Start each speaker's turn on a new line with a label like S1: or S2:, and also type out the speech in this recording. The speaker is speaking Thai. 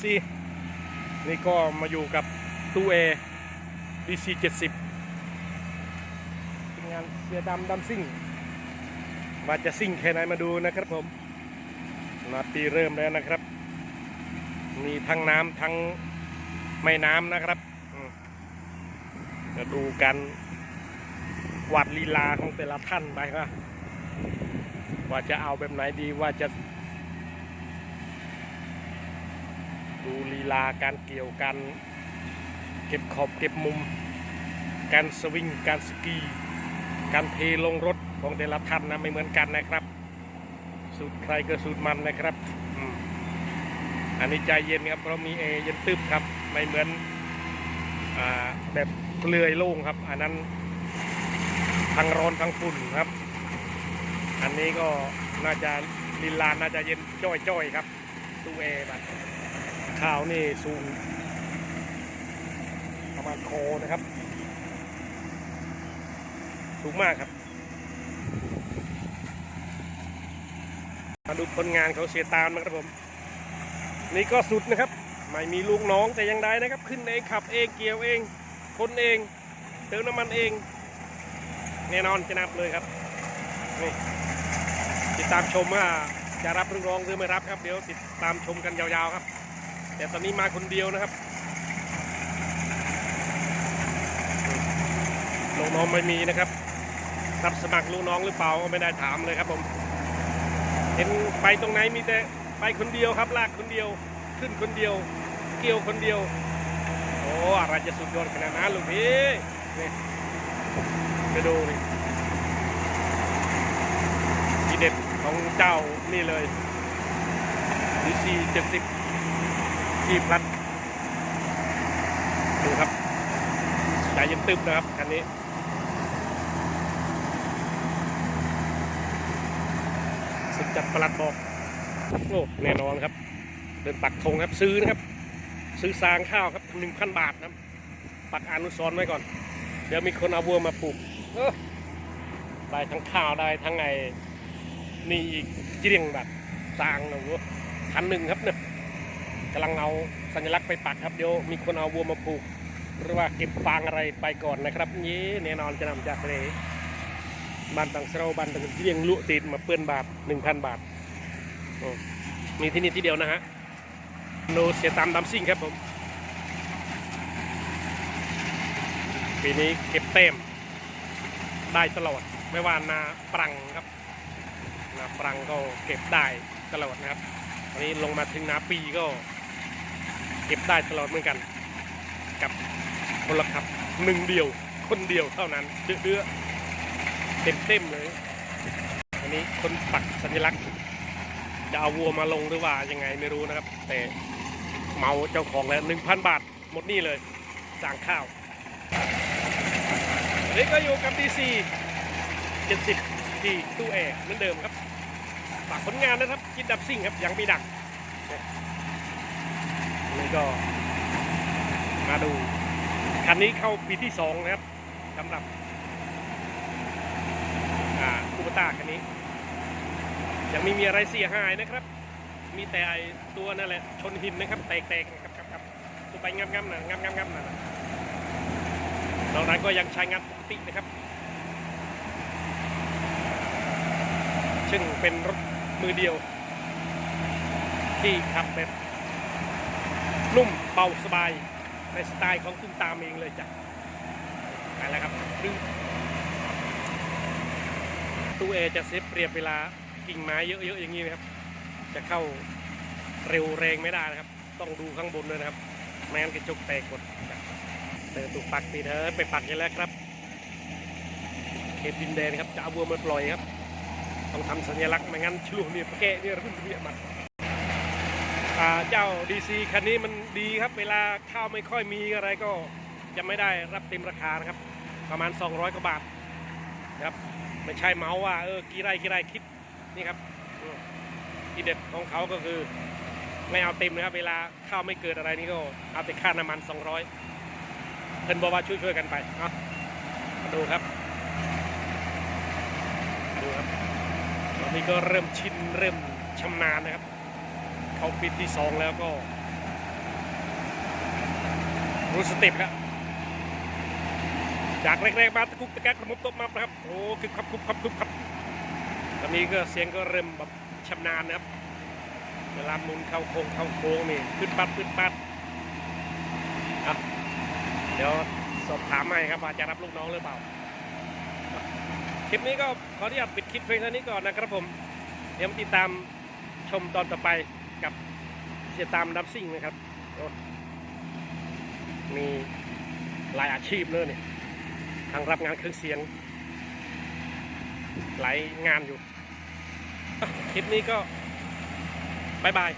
S1: FC นี่ก็มาอยู่กับตู้เอ DC 70ทีมงานเสียดำดำซิ่ง ว่าจะซิ่งแค่ไหนมาดูนะครับผมนาทีเริ่มแล้วนะครับ มีทั้งน้ำทั้งไม่น้ำนะครับจะดูกันวัดลีลาของแต่ละท่านไปว่าว่าจะเอาแบบไหนดีว่าจะ ดูลีลาการเกี่ยวกันเก็บขอบเก็บมุม การสวิงการสกี การเทลงรถของแต่ละท่านนะไม่เหมือนกันนะครับ สูตรใครก็สูตรมันนะครับอันนี้ใจเย็นครับเพราะมีเอเย็นตึบครับไม่เหมือนอแบบเปลือยโล่งครับ อันนั้นทั้งร้อนทั้งฝุ่นครับ อันนี้ก็น่าจะลีลาน่าจะเย็นจ้อยๆครับตู้เอบัด ข้าวนี่สูงประมาณคอนะครับ สูงมากครับ มาดูผลงานเขาเสียตามนะครับผม นี่ก็สุดนะครับ ไม่มีลูกน้องแต่ยังได้นะครับ ขึ้นเองขับเองเกี่ยวเองคนเอง เติมน้ำมันเอง แน่นอนจะนับเลยครับ นี่ติดตามชมว่าจะรับลูกน้องหรือไม่รับครับ เดี๋ยวติดตามชมกันยาวๆครับ แต่ตอนนี้มาคนเดียวนะครับลูกน้องไม่มีนะครับรับสมัครลูกน้องหรือเปล่าก็ไม่ได้ถามเลยครับผมเห็นไปตรงไหนมีแต่ไปคนเดียวครับลากคนเดียวขึ้นคนเดียว เกี่ยวคนเดียวโอ้อะไรจะสุดยอดขนาดนั้นลูกพี่นี่ไปดูนี่ทีเด็ดของเจ้านี่เลยดีซีเจ็ดสิบ ที่พลัดดูครับใจเย็นตึบนะครับคันนี้สุดจัดประหลัดบอกโอ้แน่นอนครับ เดินปักธงครับซื้อนะครับ ซื้อซางข้าวครับหนึ่งพันบาทนะครับปักอนุสรไว้ก่อน เดี๋ยวมีคนเอาวัวมาปลูกเออได้ทั้งข้าวได้ทั้งไงนี่อีกเจียงแบบซางนะวัวพันหนึ่งครับเนี่ย กำลังเอาสัญลักษณ์ไปปักครับเดี๋ยวมีคนเอาวัวมาปลูก หรือว่าเก็บฟางอะไรไปก่อนนะครับนี่แน่นอนจะนำจากเลยบ้านตังเสาบ้านตังเลียงลุติดมาเปื้อนบาทหนึ่งพันบาทมีที่นี่ที่เดียวนะฮะโนเสียตามดำซิ่งครับผมปีนี้เก็บเต็มได้ตลอดไม่ว่านาปรังครับนาปรังก็เก็บได้ตลอดนะครับตอนนี้ลงมาถึงนาปีก็ เก็บได้ตลอดเหมือนกัน กับคนละครับหนึ่งเดียว คนเดียวเท่านั้นเดือๆเต็มเต็มๆเลย อันนี้คนปักสัญลักษณ์จะเอาวัวมาลงหรือว่ายังไงไม่รู้นะครับ แต่เมาเจ้าของแล้วหนึ่งพันบาทหมดนี่เลยจางข้าวนนี้ก็อยู่กับดีซีเจ็ดสิบที่ตู้แอร์เหมือนเดิมครับฝากผลงานนะครับคิดดับซิ่งครับยังไม่ดัง นี่ก็มาดู คันนี้เข้าปีที่สองนะครับสำหรับอ่าคูปต้าคันนี้ ยังไม่มีอะไรเสียหายนะครับ มีแต่ไอตัวนั่นแหละ ชนหินนะครับ แตกๆนะครับครับครับตัวไปงับงับๆนะงับงับงับๆนะนอกนั้นก็ยังใช้งานปกตินะครับ ซึ่งเป็นรถมือเดียว ที่ขับแบบ นุ่มเบาสบายในสไตล์ของตุ้มตามเองเลยจ้ะไปแล้วครับดึงตู้เอจะเซฟเปรียบเวลากิ่งไม้เยอะๆอย่างนี้นะครับ จะเข้าเร็วแรงไม่ได้นะครับ ต้องดูข้างบนด้วยนะครับไม่งั้นกระจกแตกหมดเติตุกปักตีเธอไปปักกันแล้วครับเขตดินแดนครับจะเอาวัวมาปล่อยครับ ต้องทำสัญลักษณ์ไม่งั้นช่วงนี้แกะเนี่ยรุ่นเรียมันอ่าเจ้าดีซีคันนี้มัน ดีครับเวลาข้าวไม่ค่อยมีอะไรก็จะไม่ได้รับเต็มราคานะครับ ประมาณ 200กว่าบาทนะครับไม่ใช่เมาว่าเออกี่ไร่กี่ไร่คิดนี่ครับที่เด็ดของเขาก็คือไม่เอาเต็มนะครับ เวลาข้าวไม่เกิดอะไรนี่ก็เอาแต่ค่าน้ำมัน 200เพิ่นบอกว่าช่วยๆกันไปเนาะมาดูครับดูครับตอนนี้ก็เริ่มชินเริ่มชำนาญนะครับ เขาปีที่สองแล้วก็ รู้สเต็ปแล้วจากแรกๆมาตะกุกตะกักกระมุบตบมาครับโอ้คือขับคุบขับคุบขับตอนนี้ก็เสียงก็เริ่มแบบชำนาญนะครับเวลาหมุนเข้าโค้งเข้าโค้งนี่ขึ้นปัดขึ้นปัดอะเดี๋ยวสอบถามให้ครับว่าจะรับลูกน้องหรือเปล่า คลิปนี้ก็ขออนุญาตปิดคลิปเพียงเท่านี้ก่อนนะครับผม เดี๋ยวติดตามชมตอนต่อไปกับเสียตามดับซิ่งนะครับ มีหลายอาชีพเลยเนี่ยทางรับงานเครื่องเสียง หลายงานอยู่ คลิปนี้ก็บายบาย